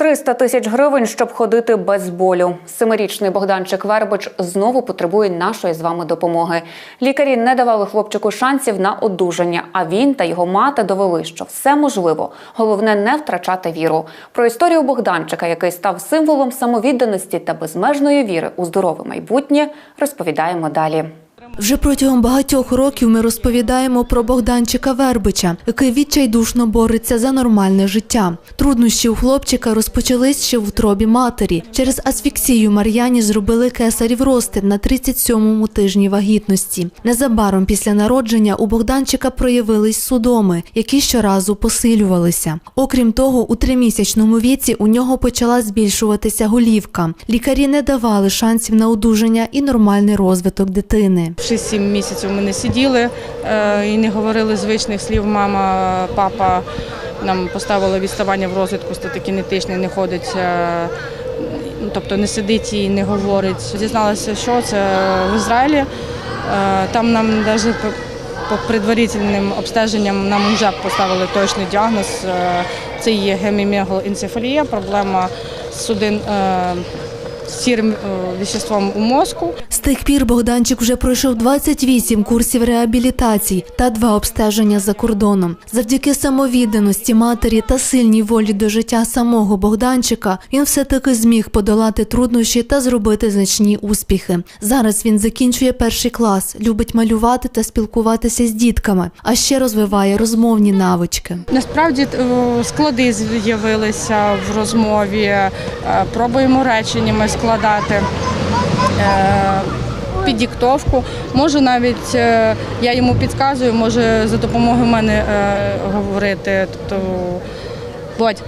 300 тисяч гривень, щоб ходити без болю. Семирічний Богданчик Вербич знову потребує нашої з вами допомоги. Лікарі не давали хлопчику шансів на одужання, а він та його мати довели, що все можливо. Головне не втрачати віру. Про історію Богданчика, який став символом самовідданості та безмежної віри у здорове майбутнє, розповідаємо далі. Вже протягом багатьох років ми розповідаємо про Богданчика Вербича, який відчайдушно бореться за нормальне життя. Труднощі у хлопчика розпочались ще в утробі матері. Через асфіксію Мар'яні зробили кесарів розтин на 37-му тижні вагітності. Незабаром після народження у Богданчика проявились судоми, які щоразу посилювалися. Окрім того, у тримісячному віці у нього почала збільшуватися голівка. Лікарі не давали шансів на одужання і нормальний розвиток дитини. 6-7 місяців ми не сиділи е, і не говорили звичних слів мама, папа. Нам поставили відставання в розвитку статокінетичний, не ходить, е, ну, тобто не сидить і не говорить. Дізналася, що це в Ізраїлі. Е, Там нам навіть по, предварительним обстеженням нам вже поставили точний діагноз. Це є гемімегалоенцефалія, проблема судин з сірим е, веществом у мозку. З тих пір Богданчик вже пройшов 28 курсів реабілітації та два обстеження за кордоном. Завдяки самовідданості матері та сильній волі до життя самого Богданчика він все-таки зміг подолати труднощі та зробити значні успіхи. Зараз він закінчує перший клас, любить малювати та спілкуватися з дітками, а ще розвиває розмовні навички. Насправді е, склади з'явилися в розмові, е, пробуємо реченнями складати. е, Під диктовку. Може навіть е, я йому підказую, може за допомогою мене е, говорити. Тобто, Бодь,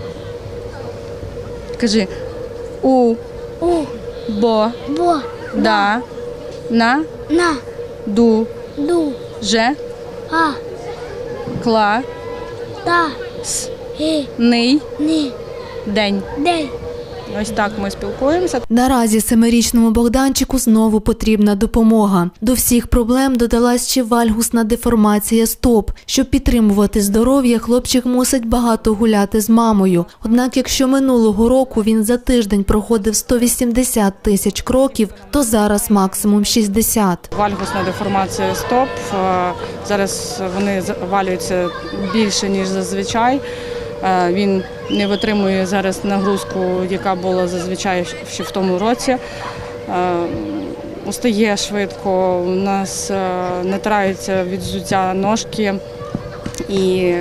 кажи у, У, бо, бо, да, на, на, ду, ду, же, а, кла, та, с, і, ний, ни, день. день. Ось так ми спілкуємося. Наразі семирічному Богданчику знову потрібна допомога. До всіх проблем додалась ще вальгусна деформація стоп. Щоб підтримувати здоров'я, хлопчик мусить багато гуляти з мамою. Однак, якщо минулого року він за тиждень проходив 180 тисяч кроків, то зараз максимум 60. Вальгусна деформація стоп. Е, Зараз вони валюються більше, ніж зазвичай. Е, Він не витримує зараз нагрузку, яка була зазвичай ще в тому році. Е, Устає швидко, у нас е, натираються від взуття ножки і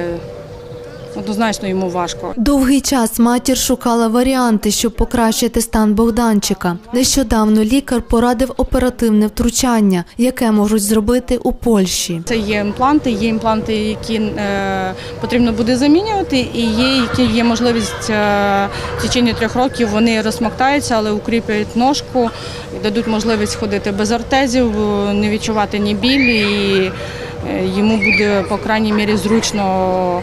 однозначно йому важко. Довгий час матір шукала варіанти, щоб покращити стан Богданчика. Нещодавно лікар порадив оперативне втручання, яке можуть зробити у Польщі. Це є імпланти, є імпланти, які е, потрібно буде замінювати, і є, які є можливість е, в течение трьох років вони розмоктаються, але укріплюють ножку і дадуть можливість ходити без ортезів, е, не відчувати ні біль, і е, йому буде, по крайній мірі, зручно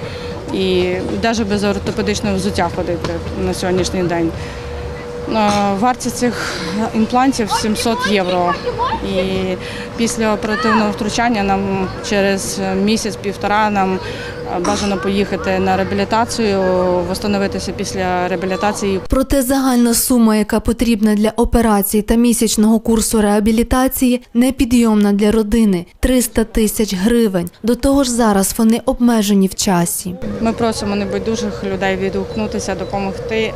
і навіть без ортопедичного взуття ходити на сьогоднішній день. Е, Вартість цих імплантів 700 євро. І після оперативного втручання нам через місяць-півтора нам бажано поїхати на реабілітацію, встановитися після реабілітації. Проте загальна сума, яка потрібна для операцій та місячного курсу реабілітації, непідйомна для родини 300 тисяч гривень. До того ж, зараз вони обмежені в часі. Ми просимо небайдужих людей відгукнутися, допомогти. е,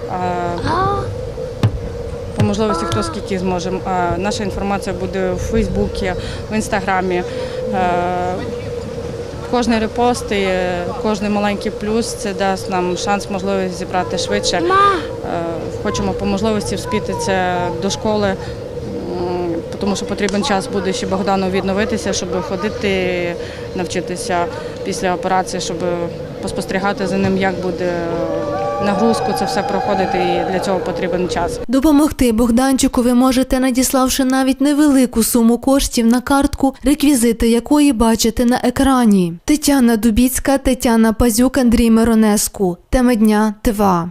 По можливості хто скільки зможе. Е, Наша інформація буде у Фейсбуці, в Інстаграмі. Кожний репост і е, кожний маленький плюс це дасть нам шанс, можливість зібрати швидше. Е, Хочемо по можливості вспіти це до школи, тому що потрібен час буде ще Богдану відновитися, щоб ходити, навчитися після операції, щоб поспостерігати за ним, як буде нагрузку, це все проходити, і для цього потрібен час. Допомогти Богданчику ви можете, надіславши навіть невелику суму коштів на картку, реквізити якої бачите на екрані. Тетяна Дубіцька, Тетяна Пазюк, Андрій Миронеску. Тема дня ТВА.